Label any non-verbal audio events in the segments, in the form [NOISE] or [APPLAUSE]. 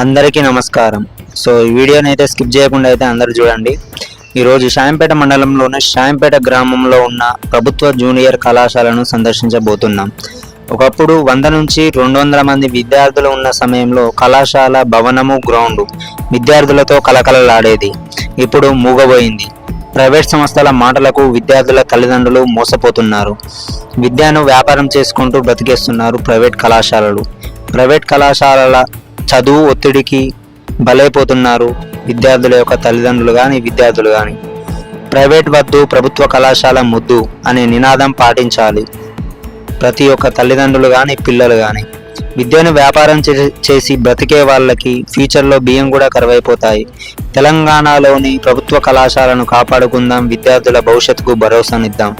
అందరికీ నమస్కారం. సో ఈ వీడియోని అయితే స్కిప్ చేయకుండా అయితే అందరు చూడండి. ఈరోజు శాంపేట మండలంలోని శాయంపేట గ్రామంలో ఉన్న ప్రభుత్వ జూనియర్ కళాశాలను సందర్శించబోతున్నాం. ఒకప్పుడు వంద నుంచి రెండు వందల మంది విద్యార్థులు ఉన్న సమయంలో కళాశాల భవనము గ్రౌండ్ విద్యార్థులతో కలకలలాడేది ఇప్పుడు మూగబోయింది. ప్రైవేట్ సంస్థల మాటలకు విద్యార్థుల తల్లిదండ్రులు మోసపోతున్నారు. విద్యను వ్యాపారం చేసుకుంటూ బ్రతికేస్తున్నారు ప్రైవేట్ కళాశాలలు. ప్రైవేట్ కళాశాలల చదువు ఒత్తిడికి బలైపోతున్నారు విద్యార్థుల యొక్క తల్లిదండ్రులు కానీ విద్యార్థులు కానీ ప్రైవేట్ వద్దు ప్రభుత్వ కళాశాల ముద్దు అనే నినాదం పాటించాలి. ప్రతి ఒక్క తల్లిదండ్రులు కానీ పిల్లలు కానీ విద్యను వ్యాపారం చే- చేసి బ్రతికే వాళ్ళకి ఫ్యూచర్లో బియ్యం కూడా కరువైపోతాయి. తెలంగాణలోని ప్రభుత్వ కళాశాలను కాపాడుకుందాం విద్యార్థుల భవిష్యత్తుకు భరోసానిద్దాం.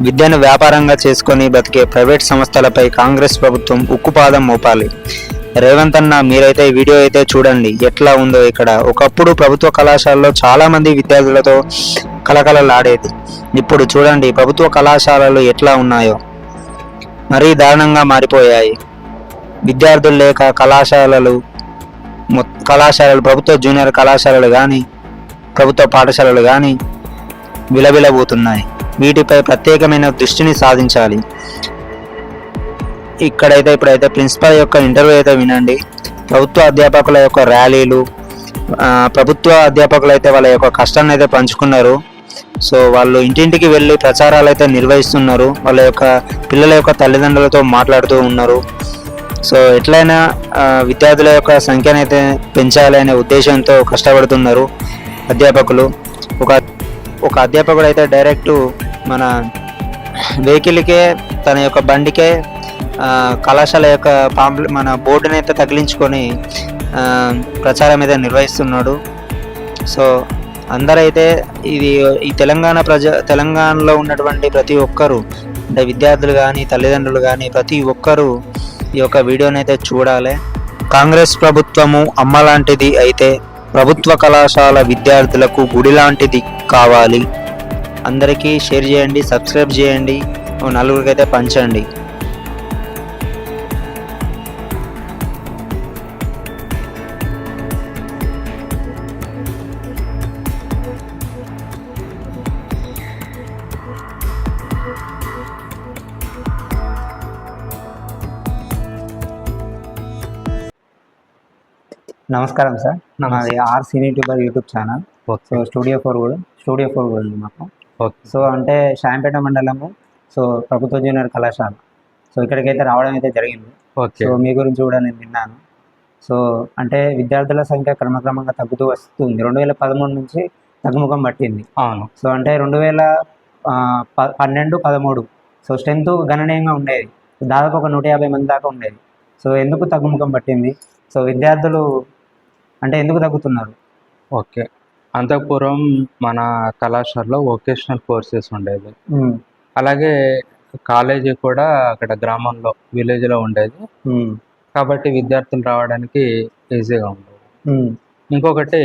విద్యను వ్యాపారంగా చేసుకొని బ్రతికే ప్రైవేట్ సంస్థలపై కాంగ్రెస్ ప్రభుత్వం ఉక్కుపాదం మోపాలి. రేవంత్ అన్న మీరైతే ఈ వీడియో అయితే చూడండి. ఎట్లా ఉందో ఇక్కడ. ఒకప్పుడు ప్రభుత్వ కళాశాలలో చాలా మంది విద్యార్థులతో కలకలలాడేది ఇప్పుడు చూడండి ప్రభుత్వ కళాశాలలు ఎట్లా ఉన్నాయో. మరీ దారుణంగా మారిపోయాయి. విద్యార్థులు లేక కళాశాలలు కళాశాలలు ప్రభుత్వ జూనియర్ కళాశాలలు కానీ ప్రభుత్వ పాఠశాలలు కానీ విలవిలబోతున్నాయి. వీటిపై ప్రత్యేకమైన దృష్టిని సాధించాలి. ఇక్కడైతే ఇప్పుడైతే ప్రిన్సిపల్ యొక్క ఇంటర్వ్యూ అయితే వినండి. ప్రభుత్వ అధ్యాపకుల యొక్క ర్యాలీలు ప్రభుత్వ అధ్యాపకులు అయితే వాళ్ళ యొక్క కష్టాన్ని అయితే పంచుకున్నారు. సో వాళ్ళు ఇంటింటికి వెళ్ళి ప్రచారాలు అయితే నిర్వహిస్తున్నారు. వాళ్ళ యొక్క పిల్లల యొక్క తల్లిదండ్రులతో మాట్లాడుతూ ఉన్నారు. సో ఎట్లయినా విద్యార్థుల యొక్క సంఖ్యను అయితే పెంచాలి అనే ఉద్దేశంతో కష్టపడుతున్నారు అధ్యాపకులు. ఒక ఒక అధ్యాపకుడు అయితే డైరెక్ట్ మన వెహికల్కే తన యొక్క బండికే కళాశాల యొక్క పాంప్ల మన బోర్డుని అయితే తగిలించుకొని ప్రచారం అయితే నిర్వహిస్తున్నాడు. సో అందరైతే ఇది ఈ తెలంగాణ ప్రజ తెలంగాణలో ఉన్నటువంటి ప్రతి ఒక్కరూ అంటే విద్యార్థులు కానీ తల్లిదండ్రులు కానీ ప్రతి ఒక్కరూ ఈ యొక్క వీడియోని అయితే చూడాలి. కాంగ్రెస్ ప్రభుత్వము అమ్మ లాంటిది అయితే ప్రభుత్వ కళాశాల విద్యార్థులకు గుడి లాంటిది కావాలి. అందరికీ షేర్ చేయండి సబ్స్క్రైబ్ చేయండి ఓ నలుగురికి అయితే పంచండి. నమస్కారం సార్. మాది R cine tuber YouTube channel. So studio four కూడా స్టూడియో ఫోర్ కూడా ఉంది మాకు. సో అంటే షాంపేట మండలము సో ప్రభుత్వ జూనియర్ కళాశాల. సో ఇక్కడికైతే రావడం అయితే జరిగింది. ఓకే. సో మీ గురించి కూడా నేను విన్నాను. సో అంటే విద్యార్థుల సంఖ్య క్రమక్రమంగా తగ్గుతూ వస్తుంది. రెండు వేల పదమూడు నుంచి తగ్గుముఖం పట్టింది. అవును. సో అంటే రెండు వేల పన్నెండు పదమూడు. సో స్ట్రెంత్ గణనీయంగా ఉండేది. దాదాపు ఒక నూట యాభై మంది దాకా ఉండేది. సో ఎందుకు తగ్గుముఖం పట్టింది? సో విద్యార్థులు అంటే ఎందుకు తగ్గుతున్నారు? ఓకే. అంతఃపూర్వం మన కళాశాలలో వొకేషనల్ కోర్సెస్ ఉండేది అలాగే కాలేజీ కూడా అక్కడ గ్రామంలో విలేజ్లో ఉండేది. కాబట్టి విద్యార్థులు రావడానికి ఈజీగా ఉండేది. ఇంకొకటి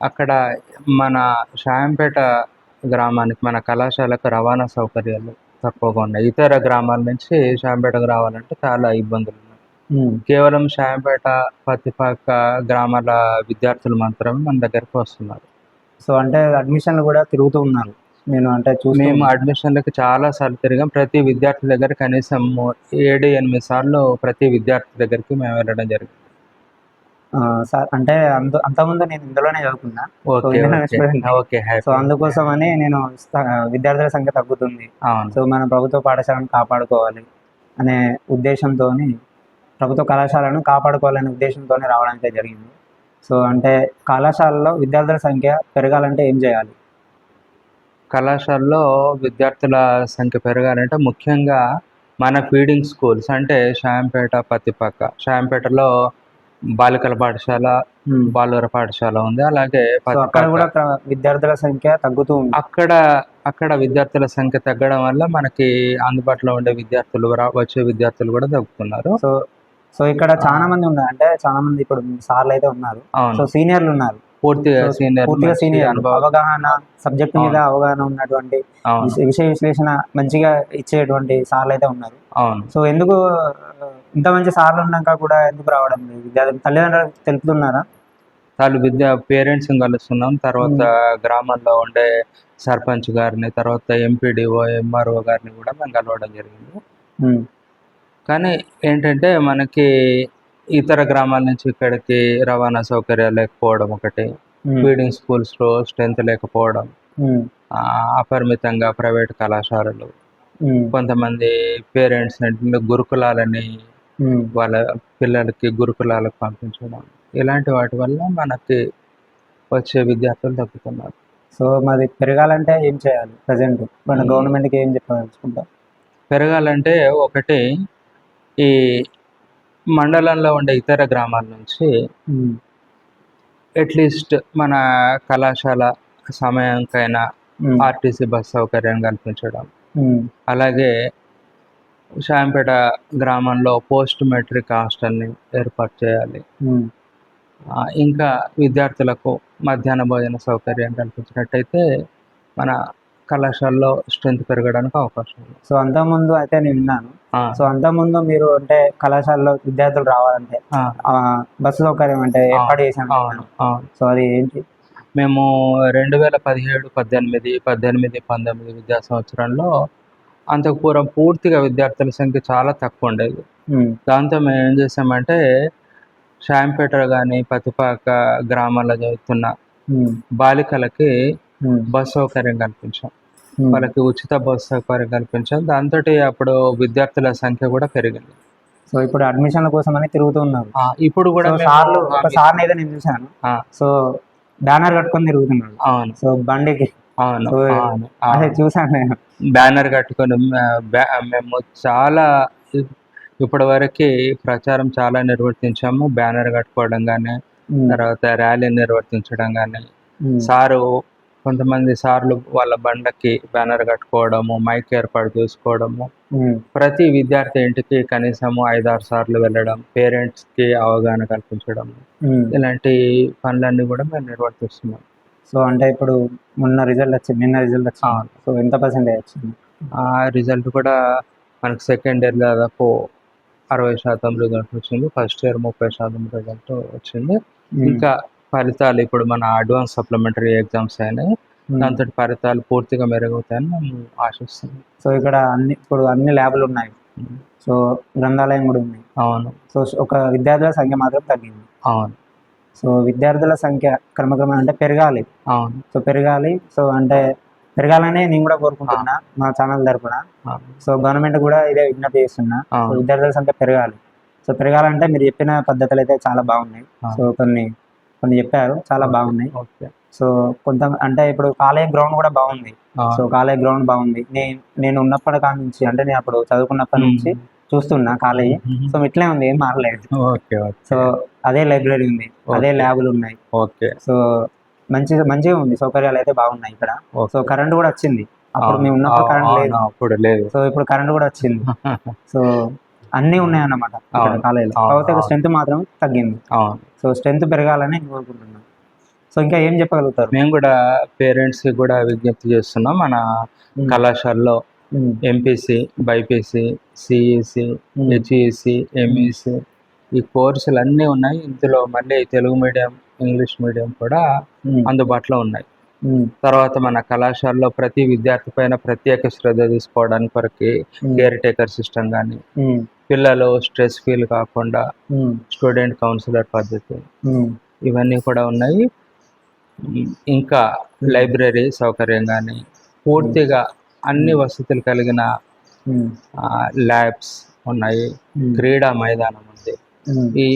అక్కడ మన షాయంపేట గ్రామానికి మన కళాశాలకు రవాణా సౌకర్యాలు తక్కువగా ఉన్నాయి. ఇతర గ్రామాల నుంచి షాయంపేటకు రావాలంటే చాలా ఇబ్బందులు కేవలం షాయంపేట పత్తిపాక గ్రామాల విద్యార్థులు మాత్రమే మన దగ్గరకు వస్తున్నారు. సో అంటే అడ్మిషన్లు కూడా తిరుగుతూ ఉన్నారు. నేను అంటే మేము అడ్మిషన్లకు చాలా సార్లు తిరిగాం. ప్రతి విద్యార్థి దగ్గర కనీసం ఏడు ఎనిమిది సార్లు ప్రతి విద్యార్థి దగ్గరికి మేము వెళ్ళడం జరిగింది. సార్ అంటే అందు అంతకుముందు నేను ఇందులోనే చదువుకున్నా. So happy. అందుకోసమని నేను విద్యార్థుల సంఖ్య తగ్గుతుంది. సో మన ప్రభుత్వ పాఠశాలను కాపాడుకోవాలి అనే ఉద్దేశంతో ప్రభుత్వ కళాశాలను కాపాడుకోవాలనే ఉద్దేశంతో రావడం అయితే జరిగింది. సో అంటే కళాశాలలో విద్యార్థుల సంఖ్య పెరగాలంటే ఏం చేయాలి? కళాశాలలో విద్యార్థుల సంఖ్య పెరగాలంటే ముఖ్యంగా మన ఫీడింగ్ స్కూల్స్ అంటే షాయంపేట పత్తిపాక షాయంపేటలో బాలికల పాఠశాల బాలుర పాఠశాల ఉంది. అలాగే అక్కడ కూడా విద్యార్థుల సంఖ్య తగ్గుతూ ఉంది. అక్కడ అక్కడ విద్యార్థుల సంఖ్య తగ్గడం వల్ల మనకి అందుబాటులో ఉండే విద్యార్థులు వచ్చే విద్యార్థులు కూడా తగ్గుతున్నారు. సో సో ఇక్కడ చాలా మంది ఉన్నారు. అంటే చాలా మంది ఇప్పుడు సార్లు అయితే ఉన్నారు. సో సీనియర్లు ఉన్నారు పూర్తిగా సీనియర్ పూర్తిగా సీనియర్ అవగాహన సబ్జెక్ట్ మీద అవగాహన ఉన్నటువంటి విషయ విశ్లేషణ మంచిగా ఇచ్చేటువంటి సార్లు అయితే ఉన్నారు సో ఎందుకు ఇంత మంచి సార్లు ఉన్నాక కూడా ఎందుకు రావడం లేదు? విద్యార్థులు తల్లిదండ్రులు తెలుపుతున్నారా? వాళ్ళు విద్యా పేరెంట్స్ కలుస్తున్నాం. తర్వాత గ్రామంలో ఉండే సర్పంచ్ గారిని తర్వాత ఎంపీడీఓ ఎంఆర్ఓ గారిని కూడా మేము కలవడం జరిగింది. కానీ ఏంటంటే మనకి ఇతర గ్రామాల నుంచి ఇక్కడికి రవాణా సౌకర్యాలు లేకపోవడం ఒకటి ఫీడింగ్ స్కూల్స్లో స్ట్రెంత్ లేకపోవడం అపరిమితంగా ప్రైవేట్ కళాశాలలు. కొంతమంది పేరెంట్స్ గురుకులాలని వాళ్ళ పిల్లలకి గురుకులాలకు పంపించడం. ఇలాంటి వాటి వల్ల మనకి వచ్చే విద్యార్థులు తగ్గుతున్నారు. సో మాది పెరగాలంటే ఏం చేయాలి? ప్రజెంట్ మన. గవర్నమెంట్కి ఏం చెప్పదలుచుకుంటాం పెరగాలంటే ఒకటి ఈ మండలంలో ఉండే ఇతర గ్రామాల నుంచి అట్లీస్ట్ మన కళాశాల సమయానికైనా ఆర్టీసీ బస్ సౌకర్యం కల్పించడం. అలాగే షాంపేట గ్రామంలో పోస్ట్ మెట్రిక్ హాస్టల్ని ఏర్పాటు చేయాలి. ఇంకా విద్యార్థులకు మధ్యాహ్న భోజన సౌకర్యం కల్పించినట్టయితే మన కళాశాలలో స్ట్రెంత్ పెరగడానికి అవకాశం ఉంది. సో అంతకుముందు అయితే నేను విన్నాను. సో అంతకుముందు మీరు అంటే కళాశాలలో విద్యార్థులు రావాలంటే బస్సు సౌకర్యం అంటే ఏర్పాటు చేశాను సో అది ఏంటి? మేము రెండు వేల పదిహేడు పద్దెనిమిది పద్దెనిమిది పంతొమ్మిది విద్యా సంవత్సరంలో అంతకు పూర్వం పూర్తిగా విద్యార్థుల సంఖ్య చాలా తక్కువ ఉండేది. దాంతో మేము ఏం చేసామంటే షాంపేట కానీ పతిపాక గ్రామాల్లో చదువుతున్న బాలికలకి బస్ సౌకర్యం కల్పించాం. వాళ్ళకి ఉచిత బస్ సౌకర్యం కల్పించాం దాంతో అప్పుడు విద్యార్థుల సంఖ్య కూడా పెరిగింది. సో ఇప్పుడు అడ్మిషన్ల కోసం అని తిరుగుతూ ఉన్నారు. ఇప్పుడు కూడా సార్లు ఒక సార్ని అయితే నేను చూశాను. సో బ్యానర్ కట్టుకొని తిరుగుతున్నాడు అవును. సో బండికి. అవును. చూశాను నేను. బ్యానర్ కట్టుకొని మేము చాలా ఇప్పటి వరకు ప్రచారం చాలా నిర్వర్తించాము. బ్యానర్ కట్టుకోవడం కానీ తర్వాత ర్యాలీ నిర్వర్తించడం కానీ సారు కొంతమంది సార్లు వాళ్ళ బండకి బ్యానర్ కట్టుకోవడము మైక్ ఏర్పాటు చేసుకోవడము. ప్రతి విద్యార్థి ఇంటికి కనీసము ఐదారు సార్లు వెళ్ళడం పేరెంట్స్కి అవగాహన కల్పించడం. ఇలాంటి పనులన్నీ కూడా మేము నిర్వర్తిస్తున్నాం. సో అంటే ఇప్పుడు మొన్న రిజల్ట్ వచ్చింది నిన్న రిజల్ట్ వచ్చింది. సో ఎంత పర్సెంటేజ్ వచ్చింది? ఆ రిజల్ట్ కూడా మనకు సెకండ్ ఇయర్ దాదాపు అరవై శాతం రిజల్ట్ వచ్చింది. ఫస్ట్ ఇయర్ ముప్పై శాతం రిజల్ట్ వచ్చింది. ఇంకా ఫలితాలు ఇప్పుడు మన అడ్వాన్స్ సప్లిమెంటరీ ఎగ్జామ్స్ అయినాయి. దాంతో ఫలితాలు పూర్తిగా మెరుగవుతాయని మేము ఆశిస్తున్నాం. సో ఇక్కడ అన్ని ఇప్పుడు అన్ని ల్యాబ్లు ఉన్నాయి. సో గ్రంథాలయం కూడా ఉంది. అవును. సో ఒక విద్యార్థుల సంఖ్య మాత్రం తగ్గింది. అవును. సో విద్యార్థుల సంఖ్య క్రమక్రమంగా అంటే పెరగాలి. అవును. సో పెరగాలి. సో అంటే పెరగాలనే నేను కూడా కోరుకుంటున్నా మా ఛానల్ తరపున. సో గవర్నమెంట్ కూడా ఇదే విజ్ఞప్తి చేస్తున్నా. సో. విద్యార్థుల సంఖ్య పెరగాలి. సో పెరగాలంటే మీరు చెప్పిన పద్ధతులు అయితే చాలా బాగున్నాయి. సో కొన్ని కొన్ని చెప్పారు. చాలా బాగున్నాయి. ఓకే. సో కొంత అంటే ఇప్పుడు కాలేజ్ గ్రౌండ్ కూడా బాగుంది. సో కాలేజ్ గ్రౌండ్ బాగుంది. నేను నేను ఉన్నప్పటి కాడ నుంచి అంటే నేను అప్పుడు చదువుకున్నప్పటి నుంచి చూస్తున్నా కాలేజ్. సో ఇట్లే ఉంది. ఏం మారలేదు. సో అదే లైబ్రరీ ఉంది. అదే. ల్యాబులు ఉన్నాయి. ఓకే. సో మంచి మంచిగా ఉంది. సౌకర్యాలు అయితే బాగున్నాయి ఇక్కడ. సో కరెంట్ కూడా వచ్చింది. అప్పుడు మేము ఉన్నప్పుడు కరెంట్ లేదు. సో ఇప్పుడు కరెంట్ కూడా వచ్చింది. [LAUGHS] సో అన్నీ ఉన్నాయి అన్నమాట ఇక్కడ అవును, కాలేజీలో. కాకపోతే. స్ట్రెంత్ మాత్రం తగ్గింది. సో స్ట్రెంత్ పెరగాలని నేను కోరుకుంటున్నాను. సో ఇంకా ఏం చెప్పగలుగుతారు? మేము కూడా పేరెంట్స్ కూడా విజ్ఞప్తి చేస్తున్నాం. మన కళాశాలలో MPC BiPC CEC HEC MEC ఈ కోర్సులు అన్నీ ఉన్నాయి. ఇందులో మళ్ళీ తెలుగు మీడియం ఇంగ్లీష్ మీడియం కూడా అందుబాటులో ఉన్నాయి. తర్వాత మన కళాశాలలో ప్రతి విద్యార్థి పైన ప్రత్యేక శ్రద్ధ తీసుకోవడానికి వరకు ఉమ్, కేర్ టేకర్ సిస్టమ్ కానీ పిల్లలు స్ట్రెస్ ఫీల్ కాకుండా ఉమ్, స్టూడెంట్ కౌన్సిలర్ పద్ధతి. ఉమ్, ఇవన్నీ కూడా ఉన్నాయి. ఇంకా లైబ్రరీ సౌకర్యం కానీ పూర్తిగా అన్ని వసతులు కలిగిన ల్యాబ్స్ ఉన్నాయి. క్రీడా మైదానం ఉంది. ఈ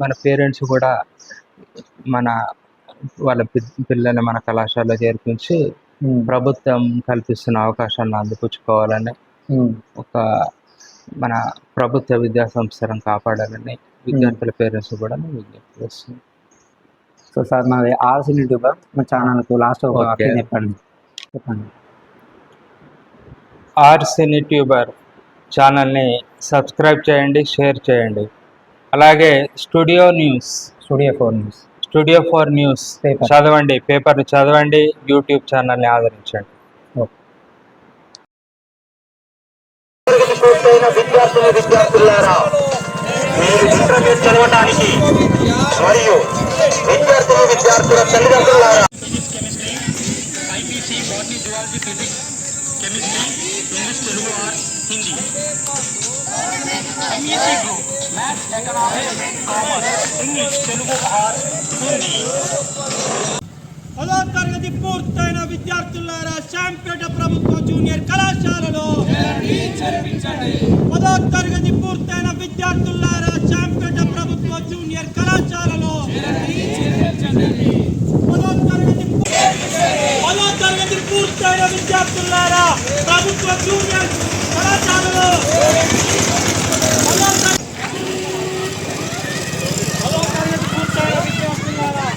మన పేరెంట్స్ కూడా మన వాళ్ళ పిల్లల్ని మన కళాశాలలో చేర్పించి ప్రభుత్వం కల్పిస్తున్న అవకాశాలను అందిపుచ్చుకోవాలని. ఒక మన ప్రభుత్వ విద్యా సంస్థలను కాపాడాలని విద్యార్థుల పేరెంట్స్ కూడా నేను విజ్ఞప్తి చేస్తున్నాను సో సార్ మాది ఆర్సీ యూట్యూబర్ మా ఛానల్కు లాస్ట్ ఒక చెప్పండి. చెప్పండి. ఆర్ సినీ ట్యూబర్ ఛానల్ని సబ్స్క్రైబ్ చేయండి షేర్ చేయండి. అలాగే studio news studio four news. Studio four news. చదవండి పేపర్ చదవండి యూట్యూబ్ ఛానల్ని ఆదరించండి. తరగతి పూర్తయిన విద్యార్థులు విద్యార్థులారా మీరు ఇంటర్మీడియట్ చదవటానికి మరియు విద్యార్థులు విద్యార్థుల తల్లిదండ్రులారా. Maths economics commerce English Telugu or Hindi. తరగతి పూర్తయిన విద్యార్థులారా శాంపేట ప్రభుత్వ జూనియర్ కళాశాలలో పదో తరగతి పూర్తయిన విద్యార్థులారా శాంపేట ప్రభుత్వ జూనియర్ కళాశాలలో పదో తరగతి పదో తరగతి పూర్తయిన విద్యార్థులారా ప్రభుత్వ జూనియర్ కళాశాలలో పదో తర- పదో తరగతి పూర్తయిన విద్యార్థులారా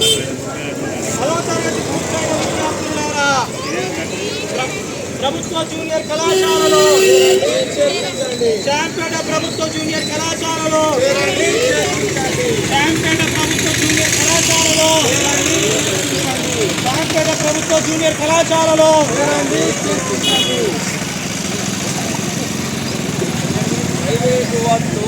పదో తరగతి పూర్తయిన విద్యార్థులారా ప్ర- ప్రభుత్వ జూనియర్ కళాశాలలో శాంపేట ప్రభుత్వ జూనియర్ కళాశాలలో శాంపేట ప్రభుత్వ జూనియర్ కళాశాలలో. శాంపేట ప్రభుత్వ జూనియర్ కళాశాలలో. ప్రైవేటు వద్దు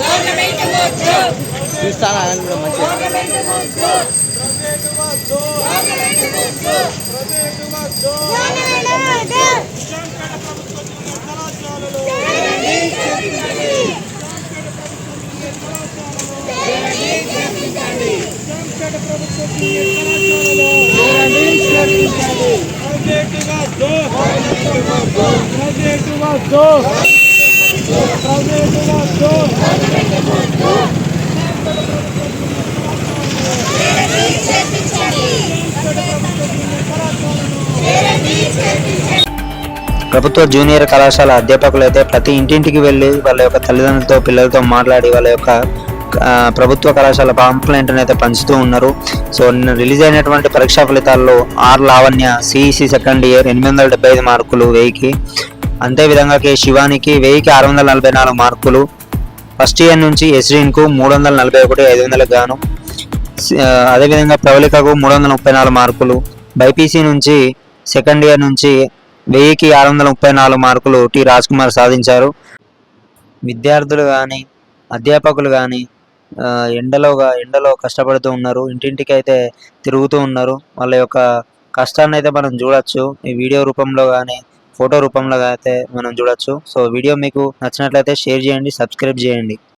ప్రైవేటు వద్దు చూస్తాను వద్దు శాంపేట ప్రభుత్వ ప్రభుత్వం ప్రభుత్వం శాంపేట జూనియర్ కళాశాలలో ప్రైవేటు వద్దు ప్రైవేటు వద్దు ప్రైవేటు వద్దు ప్రభుత్వ జూనియర్ కళాశాల అధ్యాపకులు అయితే ప్రతి ఇంటింటికి వెళ్ళి వాళ్ళ యొక్క తల్లిదండ్రులతో పిల్లలతో మాట్లాడి వాళ్ళ యొక్క ప్రభుత్వ కళాశాల పాంప్లెంట్ అయితే పంచుతూ ఉన్నారు. సో నిన్న రిలీజ్ అయినటువంటి పరీక్షా ఫలితాల్లో R Lavanya CEC second year ఎనిమిది వందల డెబ్బై ఐదు మార్కులు వెయ్యికి అంతేవిధంగా కే శివానికి వెయ్యికి ఆరు వందల నలభై నాలుగు మార్కులు. ఫస్ట్ ఇయర్ నుంచి ఎస్రీన్కు మూడు వందల నలభై ఒకటి ఐదు వందలకు గాను. అదేవిధంగా ప్రవళికకు మూడు వందల ముప్పై నాలుగు మార్కులు బైపీసీ నుంచి సెకండ్ ఇయర్ నుంచి వెయ్యికి ఆరు వందల ముప్పై నాలుగు మార్కులు టి రాజ్ కుమార్ సాధించారు. విద్యార్థులు కానీ అధ్యాపకులు కానీ ఎండలో ఎండలో కష్టపడుతూ ఉన్నారు ఇంటింటికి అయితే తిరుగుతూ ఉన్నారు. వాళ్ళ యొక్క కష్టాన్ని అయితే మనం చూడొచ్చు. ఈ వీడియో రూపంలో కానీ ఫోటో రూపంలో అయితే మనం చూడొచ్చు. సో వీడియో మీకు నచ్చినట్లయితే షేర్ చేయండి సబ్స్క్రైబ్ చేయండి.